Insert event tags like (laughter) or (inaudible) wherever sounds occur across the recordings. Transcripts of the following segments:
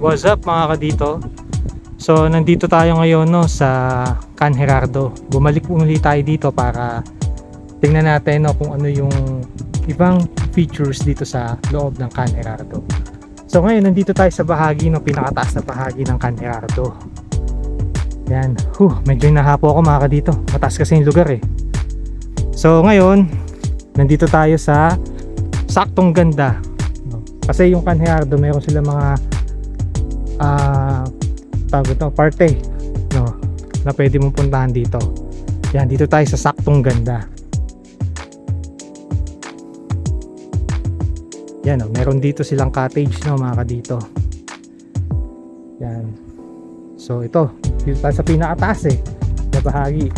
What's up mga kadito? So nandito tayo ngayon no sa Can Gerardo. Bumalik muli tayo dito para tingnan natin no kung ano yung ibang features dito sa loob ng Can Gerardo. So ngayon nandito tayo sa bahagi no pinakataas na bahagi ng Can Gerardo. Yan. Huh, medyo nahapo ako mga kadito. Mataas kasi yung lugar eh. So ngayon, nandito tayo sa saktong ganda. Kasi yung Can Gerardo, meron sila mga ah tawag ito, parte no, na pwede mong puntahan dito. Yan, dito tayo sa saktong ganda. Yan, oh, meron dito silang cottage no, mga kadito. Yan. So ito, dito tayo sa pinakataas eh, na bahagi.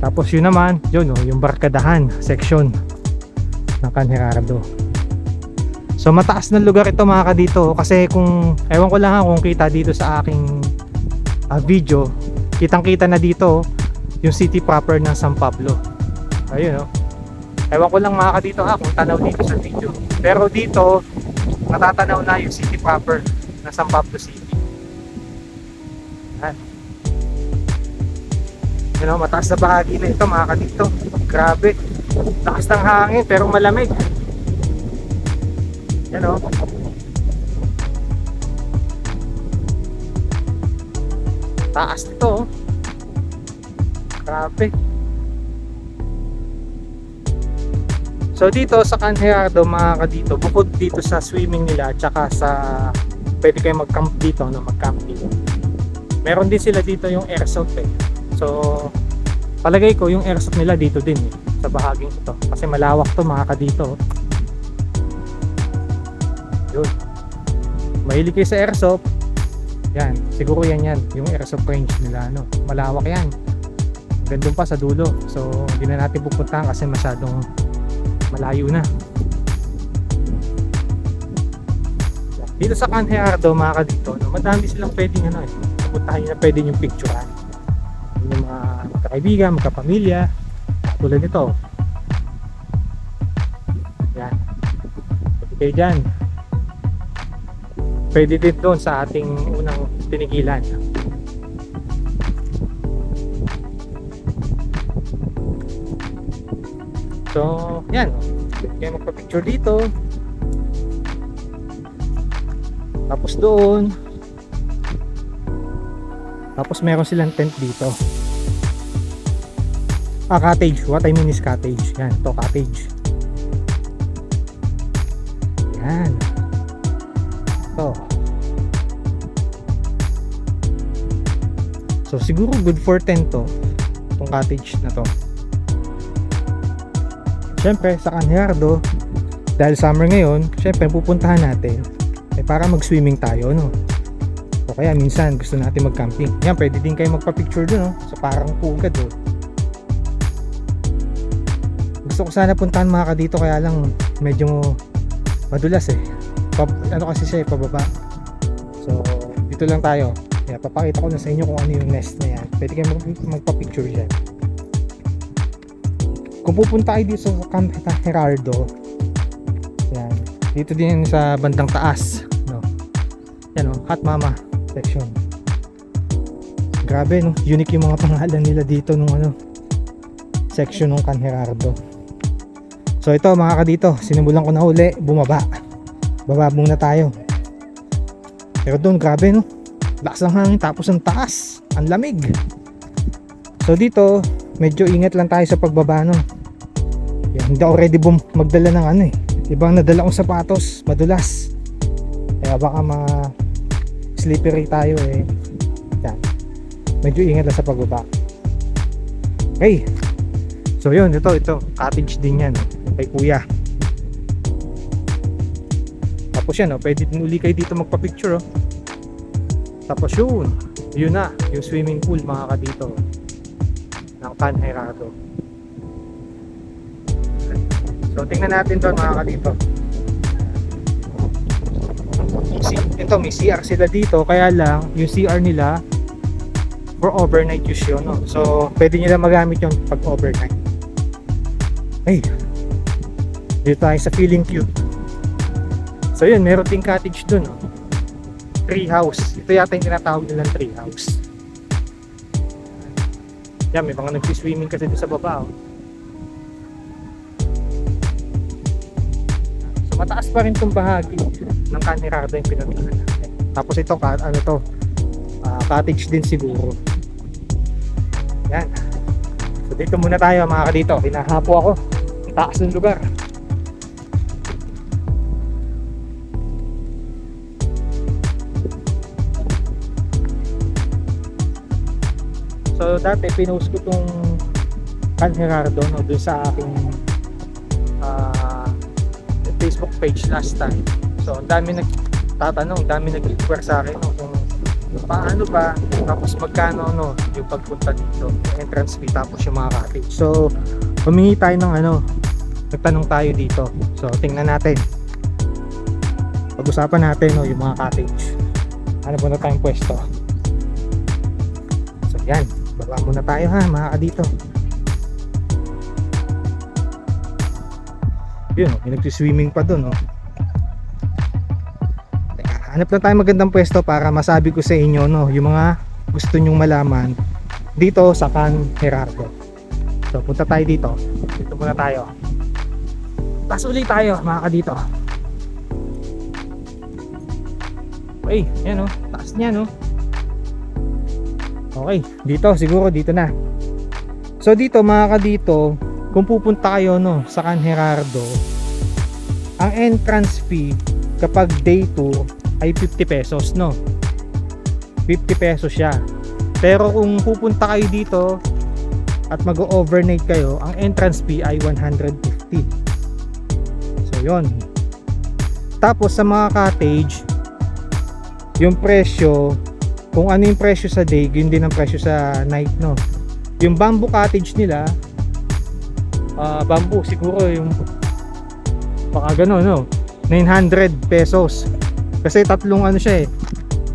Tapos yun naman, yun oh, yung barkadahan section ng Can Gerardo. So mataas na lugar ito mga kadito kasi kung ewan ko lang ha, kung kita dito sa aking ah, video, kitang kita na dito yung city proper ng San Pablo. Ayun oh. Ewan ko lang mga kadito ha kung tanaw dito sa video. Pero dito natatanaw na yung city proper ng San Pablo City. Yan. Yun oh, mataas na bahagi na ito mga kadito. Grabe. Lakas ng hangin pero malamig. Yan o. Taas nito oh. Grabe. So dito sa Can Gerardo mga kadito, bukod dito sa swimming nila tsaka sa pwede kayo mag-camp dito, no, mag-camp dito. Meron din sila dito yung airsoft eh. So palagay ko yung airsoft nila dito din eh, sa bahaging ito. Kasi malawak to mga kadito. oh. Mahilig kayo sa airsoft. Yan, siguro yan yan. Yung airsoft range nila, ano. Malawak yan. Gandun pa sa dulo. So, hindi na natin pupuntahan kasi masyadong malayo na. Dito sa Can Gerardo, mga kadito, no, madami silang pwedeng ano eh. Pupuntahan na pwede yung picturean. Yung mga magkakaibigan, magkapamilya. Tulad nito. Yan. Pwede kayo dyan pwede din doon sa ating unang tinigilan. So, yan. Pwede kayo magpa-picture dito. Tapos doon. Tapos meron silang tent dito. Ah, cottage. What I mean is cottage. Yan, to cottage. Yan. To. So siguro good for 10 to. Itong cottage na to. Siyempre sa Canjardo dahil summer ngayon, siyempre pupuntahan natin eh para mag-swimming tayo no. O kaya minsan gusto natin mag-camping. Yan, pwede din kayo magpa-picture dun no. So parang pugad oh. Gusto ko sana puntahan mga kadito kaya lang medyo madulas eh pab, ano kasi siya eh, pababa. So, dito lang tayo. Kaya papakita ko na sa inyo kung ano yung nest na yan. Pwede kayo mag, magpa-picture dyan. Kung pupunta kayo dito sa Camp Gerardo, yan. Dito din sa bandang taas. No? Yan o, Hot Mama section. Grabe no, unique yung mga pangalan nila dito nung ano section ng Can Gerardo. So ito mga kadito, sinimulan ko na uli, bumaba baba muna tayo. Pero doon grabe no? Lakas ng hangin tapos ang taas. Ang lamig. So dito medyo ingat lang tayo sa pagbaba no? Yan, hindi ako ready bum magdala ng ano eh. Ibang nadala kong sapatos madulas. Kaya baka ma slippery tayo eh. Yan. Medyo ingat lang sa pagbaba. Okay. So yun ito ito. Cottage din yan kay kuya tapos yan, oh, pwede din uli kayo dito magpa-picture. Oh. Tapos yun, yun na, yung swimming pool mga kadito ng Can Gerardo. So tingnan natin doon mga kadito. Si- Ito, may CR sila dito, kaya lang yung CR nila for overnight use yun. No? So pwede lang magamit yun pag overnight. Ay, dito tayo sa feeling cute. So yun, meron ting cottage dun. Oh. tree house. Ito yata yung tinatawag nilang tree house. Yan, may mga nagsiswimming kasi doon sa baba. Oh. So mataas pa rin itong bahagi ng Canirardo yung pinuntahan natin. Tapos ito, ka- ano to, ah, cottage din siguro. Yan. So dito muna tayo mga kadito. Hinahapo ako. Taas ng lugar. So dati pinost ko tong Can Gerardo no, dun sa aking ah, Facebook page last time. So ang dami nagtatanong, dami nag-inquire sa akin no, kung paano ba tapos magkano no yung pagpunta dito, entrance fee tapos yung mga cottage. So humingi tayo ng ano, nagtanong tayo dito. So tingnan natin. Pag-usapan natin no, yung mga cottage. Ano ba na tayong pwesto? So yan, baba muna tayo ha mga kadito. Yun, oh, nagsiswimming pa dun oh. Teka, hanap na tayo magandang pwesto para masabi ko sa inyo no, yung mga gusto nyong malaman dito sa Can Gerardo. So punta tayo dito. Dito muna tayo. Taas ulit tayo mga kadito. Okay, yan oh, taas niya no. Okay, dito siguro dito na. So dito mga kadito, kung pupunta kayo no sa Can Gerardo, ang entrance fee kapag day tour ay 50 pesos no. 50 pesos siya. Pero kung pupunta kayo dito at mag-overnight kayo, ang entrance fee ay 150. So yon. Tapos sa mga cottage, yung presyo, kung ano yung presyo sa day, yun din ang presyo sa night no. Yung bamboo cottage nila, ah bamboo siguro yung baka gano'n no? 900 pesos. Kasi tatlong ano siya eh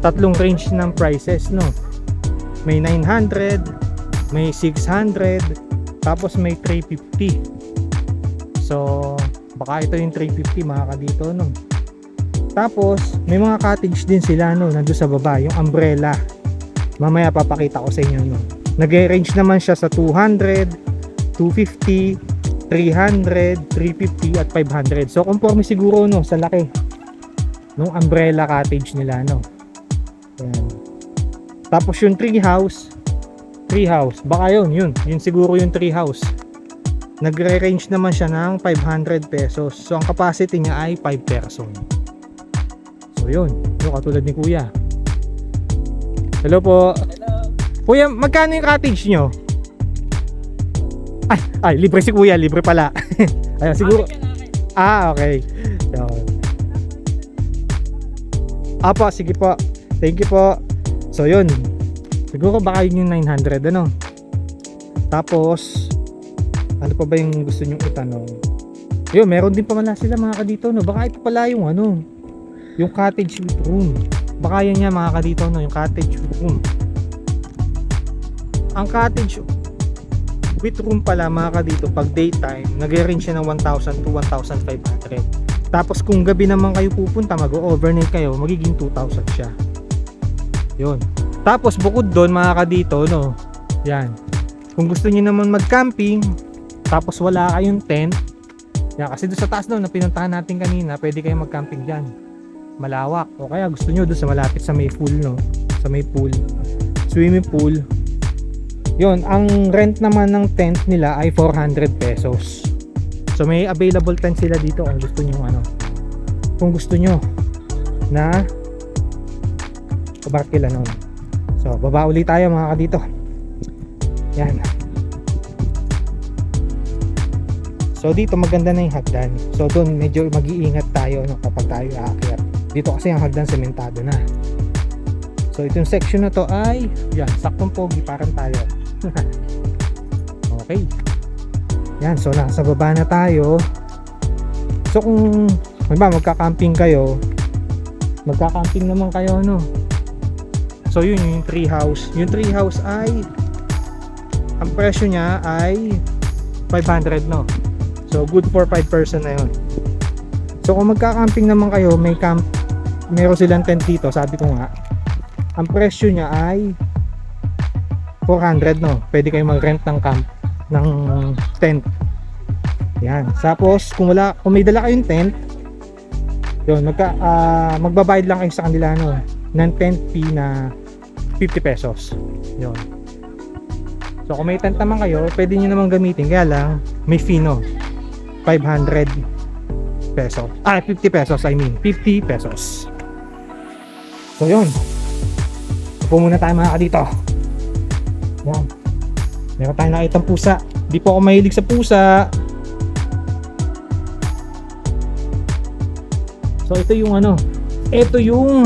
tatlong range ng prices no? May 900 may 600 tapos may 350 so baka ito yung 350 mga kadito no tapos may mga cottage din sila no nandun sa baba yung umbrella mamaya papakita ko sa inyo no nag-range naman siya sa 200 250 300, 350 at 500. So conforme siguro no sa laki nung umbrella cottage nila no. Ayan. Tapos yung tree house, tree house, baka yun, yun, yun siguro yung tree house. Nagre-range naman siya ng 500 pesos. So ang capacity niya ay 5 person. Yun, yung katulad ni Kuya. Hello po. Kuya, magkano yung cottage nyo? Ay, ay, libre si kuya, libre pala. (laughs) Ayun, siguro. Ah, okay. So, Apo, sige po. Thank you po. So, yun. Siguro baka yun yung 900, ano? Tapos, ano pa ba yung gusto nyong itanong? Yun, meron din pala sila mga kadito, no? Baka ito pala yung ano, yung cottage with room. Baka yan yan mga kadito, no? Yung cottage with room. Ang cottage with room pala mga kadito pag daytime nag-range siya ng 1,000 to 1,500 tapos kung gabi naman kayo pupunta mag-overnight kayo magiging 2,000 siya yun tapos bukod doon mga kadito no yan kung gusto niyo naman mag-camping tapos wala kayong tent yan kasi doon sa taas doon na pinuntahan natin kanina pwede kayong mag-camping dyan malawak o kaya gusto niyo doon sa malapit sa may pool no sa may pool swimming pool yun, ang rent naman ng tent nila ay 400 pesos. So may available tent sila dito kung gusto nyo ano. Kung gusto nyo na kabarkila nun. So baba ulit tayo mga kadito. Yan. So dito maganda na yung hagdan. So doon medyo mag-iingat tayo no, kapag tayo aakyat. Dito kasi ang hagdan sementado na. So itong section na to ay yan, saktong pogi parang tayo. (laughs) okay. Yan, so nasa baba na tayo. So kung halimbawa magka-camping kayo, magka-camping naman kayo no. So yun yung tree house. Yung tree house ay ang presyo niya ay 500 no. So good for 5 person na yun. So kung magka-camping naman kayo, may camp meron silang tent dito, sabi ko nga, ang presyo niya ay 400 no. Pwede kayo mag-rent ng camp ng tent. Yan. Tapos kung wala kung may dala kayong tent, yun, magka, ah, magbabayad lang kayo sa kanila no ng tent fee na 50 pesos. Yun. So kung may tent naman kayo, pwede nyo naman gamitin. Kaya lang, may fee no. 500 pesos. Ah, 50 pesos I mean. 50 pesos. So yun. Upo muna tayo mga dito. Yan. Meron tayong nakitang pusa. Di po ako mahilig sa pusa. So ito yung ano. Ito yung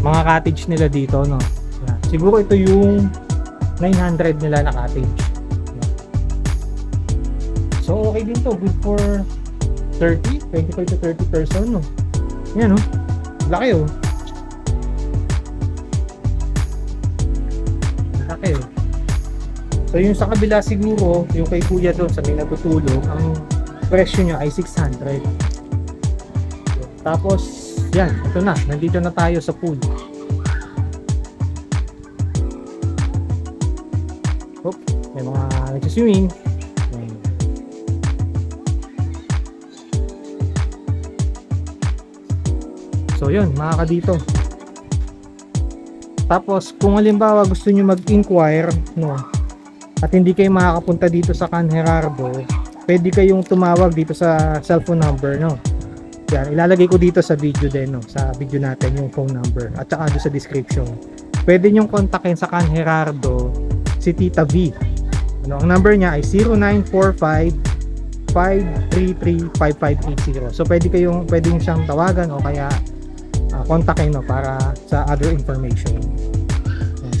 mga cottage nila dito no. Yan. Siguro ito yung 900 nila na cottage. So okay din to. Good for 30, 25 to 30 person no. Yan no. Laki oh. Laki oh. So yung sa kabila siguro, yung kay kuya doon sa may natutulog, ang presyo niya ay 600. Tapos, yan, ito na, nandito na tayo sa pool. Oop, may mga nagsiswimming. So yun, mga kadito. Tapos kung halimbawa gusto nyo mag-inquire, no, at hindi kayo makakapunta dito sa Can Gerardo, pwede kayong tumawag dito sa cellphone number, no. Yan, ilalagay ko dito sa video din, no, sa video natin yung phone number at saka doon sa description. Pwede nyo kontakin sa Can Gerardo si Tita V. Ano, ang number niya ay 0945 533-5580. So pwede kayong pwede nyo siyang tawagan o kaya kontakin no para sa other information.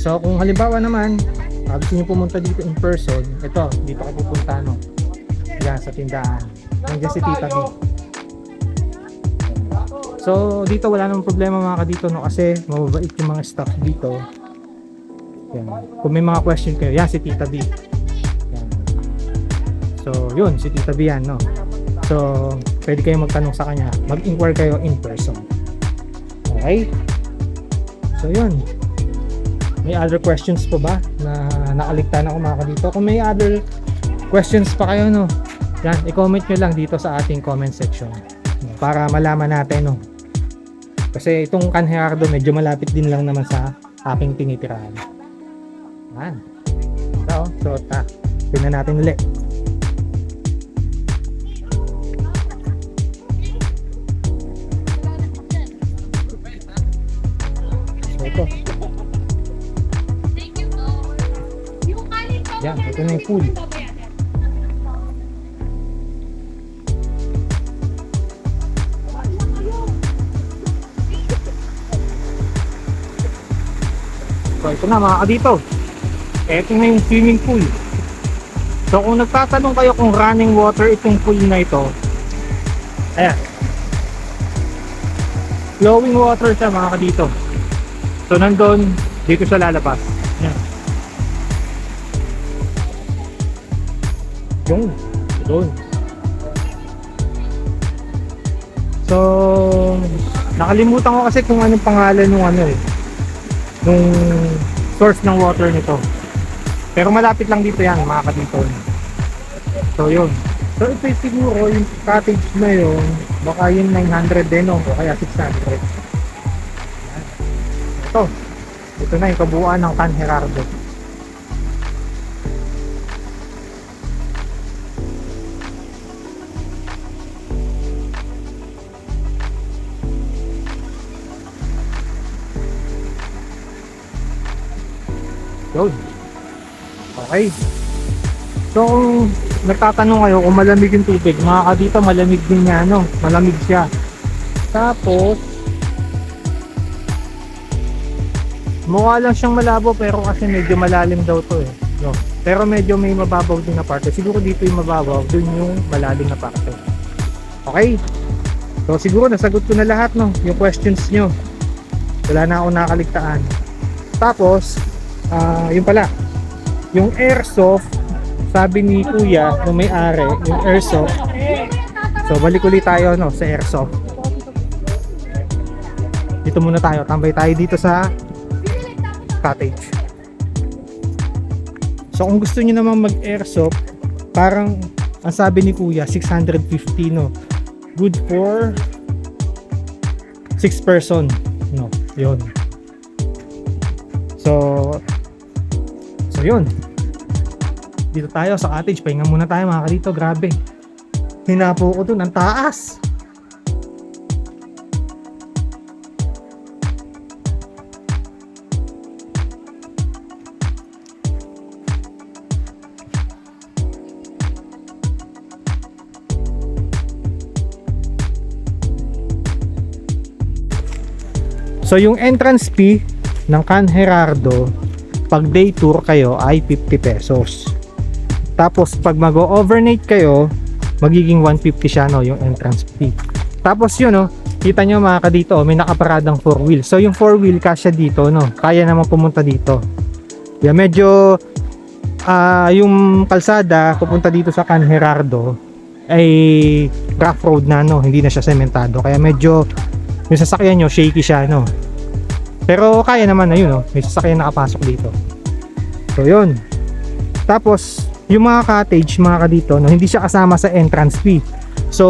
So kung halimbawa naman uh, gusto niyo pumunta dito in person, ito dito ka pupunta no. Yan sa tindahan. Nandiyan si Tita B. So dito wala namang problema mga kadito no kasi mababait yung mga staff dito. Yan. Kung may mga question kayo, yan si Tita B. Yan. So, yun, si Tita B yan, no? So, pwede kayo magtanong sa kanya. Mag-inquire kayo in person. Okay? So, yun. May other questions pa ba na nakaligtan ako mga kadito? Kung may other questions pa kayo, no? Yan, i-comment nyo lang dito sa ating comment section. Para malaman natin, no? Kasi itong Can Gerardo, medyo malapit din lang naman sa aking tinitirahan. Yan. So, so ta. Tingnan natin ulit. Yung pool. So, ito na mga kadito. Ito na yung swimming pool. So, kung nagtatanong kayo kung running water itong pool na ito, ayan. Flowing water siya mga kadito. So, nandun, dito siya lalabas. Yung, doon. So, nakalimutan ko kasi kung anong pangalan nung ano eh. Nung source ng water nito. Pero malapit lang dito yan, mga kadito. So, yun. So, ito yung siguro, yung cottage na yun, baka yung 900 din o, o kaya 600. Yan. Ito. Ito na yung kabuuan ng Can Gerardo. Okay. So, kung nagtatanong kayo kung malamig yung tubig, mga kadito malamig din niya, no? Malamig siya. Tapos, mukha lang siyang malabo pero kasi medyo malalim daw to eh. No? Pero medyo may mababaw din na parte. Siguro dito yung mababaw, dun yung malalim na parte. Okay? So siguro nasagot ko na lahat no, yung questions nyo. Wala na akong nakaligtaan. Tapos, ah yung pala, yung airsoft, sabi ni kuya, nung may-ari, yung airsoft, so balik ulit tayo no, sa airsoft. dito muna tayo. Tambay tayo dito sa cottage. So kung gusto niyo naman mag-airsoft, parang ang sabi ni Kuya, 650 no. Good for 6 person. No, yun. So, so yun. Dito tayo sa cottage. Pahinga muna tayo mga kalito. Grabe. Hinapo ko dun. Ang taas. So yung entrance fee ng Can Gerardo pag day tour kayo ay 50 pesos. Tapos pag mag-overnight kayo, magiging 150 siya no, yung entrance fee. Tapos yun no, kita nyo mga kadito, may nakaparadang 4 wheel. So yung 4 wheel kasya dito no, kaya naman pumunta dito. Yeah, medyo ah yung kalsada pupunta dito sa Can Gerardo ay rough road na no, hindi na siya sementado. Kaya medyo yung sasakyan nyo, shaky siya, no? Pero kaya naman na yun, no? May sasakyan nakapasok dito. So, yun. Tapos, yung mga cottage, mga kadito, no? Hindi siya kasama sa entrance fee. So,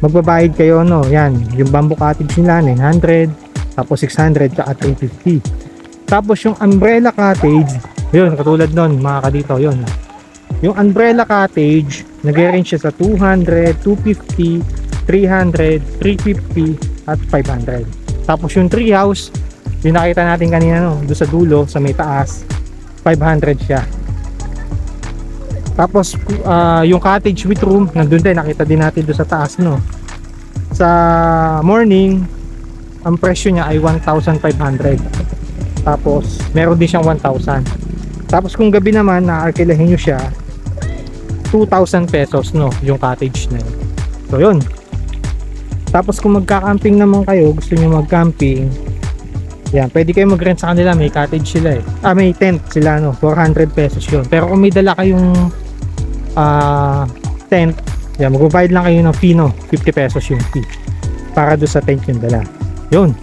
magbabayad kayo, no? Yan. Yung bamboo cottage nila, 900. Tapos, 600, tsaka 350. Tapos, yung umbrella cottage, yun, katulad nun, mga kadito, yun. Yung umbrella cottage, nag-range siya sa 200, 250, 300, 350 at 500. Tapos yung tree house, yung nakita natin kanina no, doon sa dulo, sa may taas, 500 siya. Tapos ah, yung cottage with room, nandun din, nakita din natin doon sa taas no. Sa morning, ang presyo niya ay 1,500. Tapos meron din siyang 1,000. Tapos kung gabi naman, naarkilahin nyo siya, 2,000 pesos no, yung cottage na yun. So yun, tapos kung magka-camping naman kayo, gusto niyo mag-camping, yan, pwede kayo mag-rent sa kanila, may cottage sila eh. Ah, may tent sila no, 400 pesos yun. Pero kung may dala kayong ah, tent, yan, magbabayad lang kayo ng fee no, 50 pesos yung fee. Para do sa tent yung dala. Yun.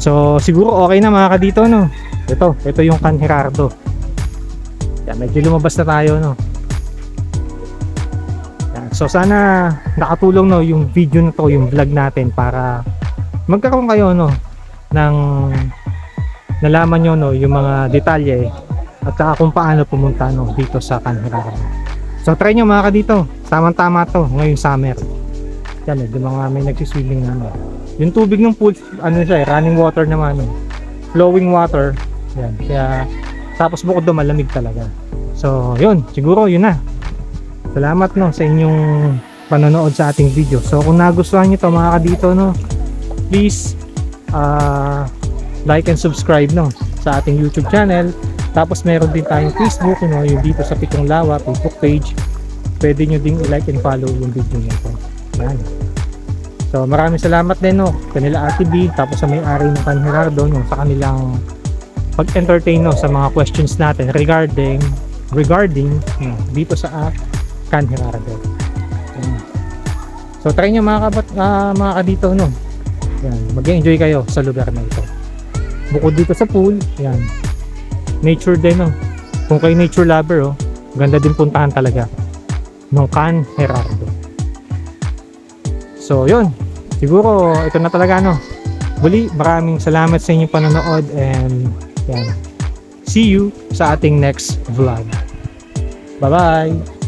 So, siguro okay na mga kadito no. Ito, ito yung Can Gerardo. Yan, medyo lumabas na tayo no. Yan. So sana nakatulong no yung video na to, yung vlog natin para magkaroon kayo no ng nalaman nyo no yung mga detalye at saka kung paano pumunta no dito sa Canberra. So try nyo mga kadito, tamang-tama to ngayong summer. Yan medyo mga may nagsiswimming na no. Yung tubig ng pool, ano siya eh, running water naman no. Flowing water. Yan, kaya tapos bukod doon malamig talaga. So, yun, siguro yun na. Salamat no sa inyong panonood sa ating video. So kung nagustuhan niyo to mga kadito no, please uh, like and subscribe no sa ating YouTube channel. Tapos meron din tayong Facebook no, yung dito sa Pitong Lawa Facebook page. Pwede nyo ding i-like and follow yung video nito. Yan. So maraming salamat din no kanila Ate B tapos sa may-ari ng Can Gerardo no sa kanilang pag-entertain no sa mga questions natin regarding regarding no, dito sa uh, Can Gerardo. So try nyo mga kabat ah, mga kadito no. Yan, mag-enjoy kayo sa lugar na ito. Bukod dito sa pool, yan. Nature din no. Kung kayo nature lover oh, ganda din puntahan talaga ng Can Gerardo. So yun, siguro ito na talaga no. Muli, maraming salamat sa inyong panonood and yan. See you sa ating next vlog. Bye-bye!